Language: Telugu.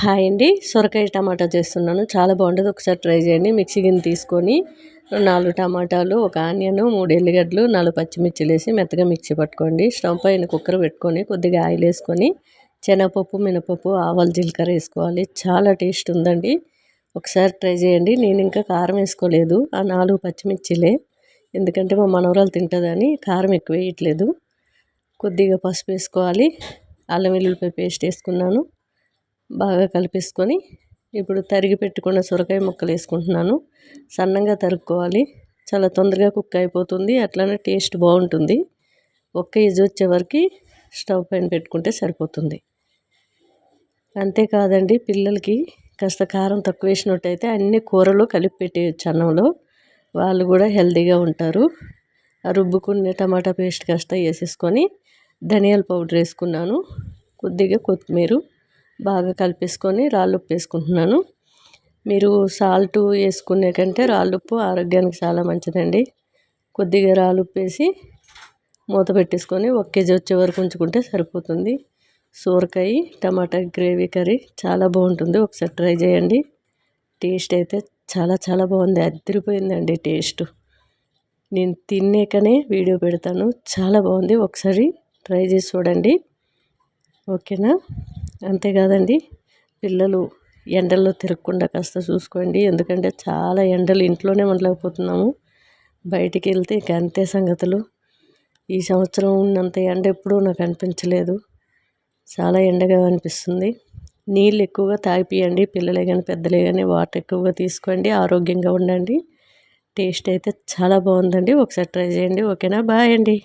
హాయ్ అండి. సొరకాయ టమాటా చేస్తున్నాను. చాలా బాగుంటుంది. ఒకసారి ట్రై చేయండి. మిక్సీ గిన్నె తీసుకొని నాలుగు టమాటాలు ఒక ఆనియన్ మూడు ఎల్లిగడ్డలు నాలుగు పచ్చిమిర్చిలు వేసి మెత్తగా మిక్సీ పట్టుకోండి. స్టవ్ పైన కుక్కర్ పెట్టుకొని కొద్దిగా ఆయిల్ వేసుకొని శనగపప్పు మినపప్పు ఆవాలు జీలకర్ర వేసుకోవాలి. చాలా టేస్ట్ ఉందండి. ఒకసారి ట్రై చేయండి. నేను ఇంకా కారం వేసుకోలేదు. ఆ నాలుగు పచ్చిమిర్చిలే. ఎందుకంటే మా మనవరాలు తింటుందని కారం ఎక్కువ వేయట్లేదు. కొద్దిగా పసుపు వేసుకోవాలి. అల్లం వెల్లుల్లిపాయ పేస్ట్ వేసుకున్నాను. బాగా కలిపేసుకొని ఇప్పుడు తరిగి పెట్టుకున్న సొరకాయ ముక్కలు వేసుకుంటున్నాను. సన్నంగా తరుక్కోవాలి. చాలా తొందరగా కుక్ అయిపోతుంది. అట్లనే టేస్ట్ బాగుంటుంది. ఒక్క ఇజ్ వచ్చే వరకు స్టవ్ పైన పెట్టుకుంటే సరిపోతుంది. అంతేకాదండి పిల్లలకి కాస్త కారం తక్కువ వేసినట్టయితే అన్ని కూరలు కలిపి పెట్టేయచ్చు అన్నంలో. వాళ్ళు కూడా హెల్తీగా ఉంటారు. రుబ్బుకునే టమాటా పేస్ట్ కాస్త వేసేసుకొని ధనియాల పౌడర్ వేసుకున్నాను. కొద్దిగా కొత్తిమీర బాగా కలిపేసుకొని రాళ్ళు ఉప్పు వేసుకుంటున్నాను. మీరు సాల్ట్ వేసుకునే కంటే రాళ్ళుప్పు ఆరోగ్యానికి చాలా మంచిదండి. కొద్దిగా రాళ్ళుప్పు వేసి మూత పెట్టేసుకొని ఒక కేజీ వచ్చే వరకు ఉంచుకుంటే సరిపోతుంది. సోరకాయ టమాటా గ్రేవీ కర్రీ చాలా బాగుంటుంది. ఒకసారి ట్రై చేయండి. టేస్ట్ అయితే చాలా చాలా బాగుంది. అదిరిపోయిందండి టేస్ట్. నేను తిన్నాకనే వీడియో పెడతాను. చాలా బాగుంది. ఒకసారి ట్రై చేసి చూడండి. ఓకేనా? అంతేకాదండి. పిల్లలు ఎండల్లో తిరగకుండా కాస్త చూసుకోండి. ఎందుకంటే చాలా ఎండలు ఇంట్లోనే ఉండలేకపోతున్నాము. బయటికి వెళ్తే ఇక అంతే సంగతులు. ఈ సంవత్సరం ఉన్నంత ఎండ ఎప్పుడూ నాకు అనిపించలేదు. చాలా ఎండగా అనిపిస్తుంది. నీళ్ళు ఎక్కువగా తాగిపియండి. పిల్లలే కానీ పెద్దలే కానీ వాటర్ ఎక్కువగా తీసుకోండి. ఆరోగ్యంగా ఉండండి. టేస్ట్ అయితే చాలా బాగుందండి. ఒకసారి ట్రై చేయండి. ఓకేనా? బాయ్ అండి.